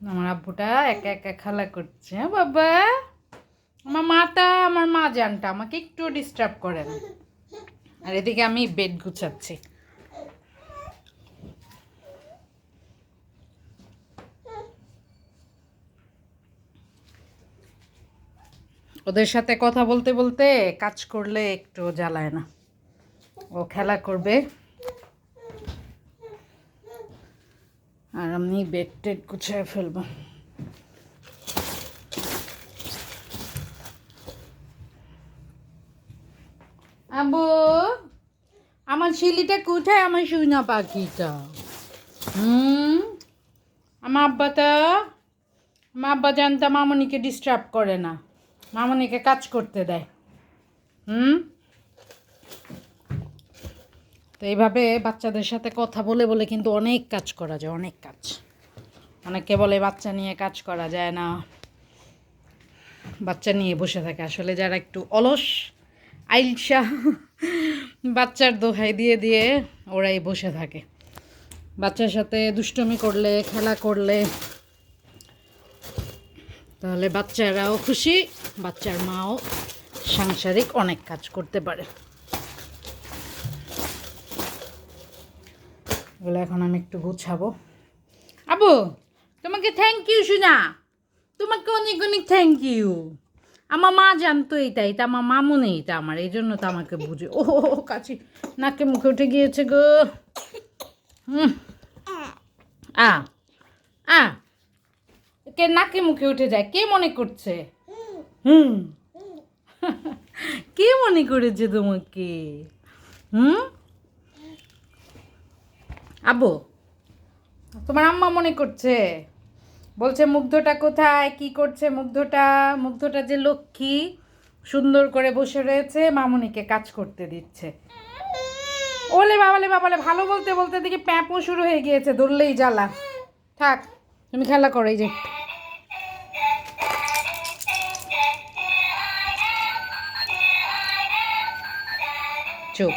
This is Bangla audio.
আমার আব্বুটা একা একা খেলা করছে হ্যাঁ বাবা? আমার মাটা, আমার মা জানটা, আমাকে একটু ডিস্টার্ব করে না আর এদিকে আমি বেড গুছাচ্ছি। ওদের সাথে কথা বলতে বলতে কাজ করলে একটু জ্বালায় না। ও খেলা করবে। আর আমি বেড টেড গুছিয়ে ফেলব। আবু আমার শিলিটা কোথায়? আমার শুইনা পাখিটা। হুম? আমার আব্বাটা আমার আব্বা জানতাম মামনিকে ডিস্টার্ব করে না। মামনিকে কাজ করতে দেয়। হুম? তো এইভাবে বাচ্চাদের সাথে কথা বলে বলে কিন্তু অনেক কাজ করা যায়, অনেক কাজ। অনেকে বলে বাচ্চা নিয়ে কাজ করা যায় না। বাচ্চা নিয়ে বসে থাকে। আসলে যারা একটু অলস আইলসা বাচ্চার দোহাই দিয়ে দিয়ে ওরাই বসে থাকে। বাচ্চার সাথে দুষ্টমি করলে, খেলা করলে, তাহলে বাচ্চারাও খুশি, বাচ্চার মাও সাংসারিক অনেক কাজ করতে পারে। এগুলো এখন আমি একটু গুছাবো। আবু, তোমাকে থ্যাংক ইউ শুনা। তোমাকে অনেক অনেক থ্যাংক ইউ আমার মা জানতো এটা এটা আমার মামুনি এটা আমার, এই জন্য তো আমাকে বুঝে ও কাছি নাকে মুখে উঠে গিয়েছে গো। হুম কে নাকে মুখে উঠে যায়, কে মনে করছে? হুম। কে মনে করেছে তোমাকে? হুম? আব্বু, তোমার আম্মা মনে করছে? বলছে, মুগ্ধটা কোথায়? কি করছে মুগ্ধটা? মুগ্ধটা যে লক্ষ্মী, সুন্দর করে বসে রয়েছে, মামুনিকে কাজ করতে দিচ্ছে। ওলে বাবালে বাবালে, ভালো বলতে বলতে দেখি প্যাঁপো শুরু হয়ে গিয়েছে, ধরলেই জ্বালা। থাক, তুমি খেলা করো, এই যে। চুপ।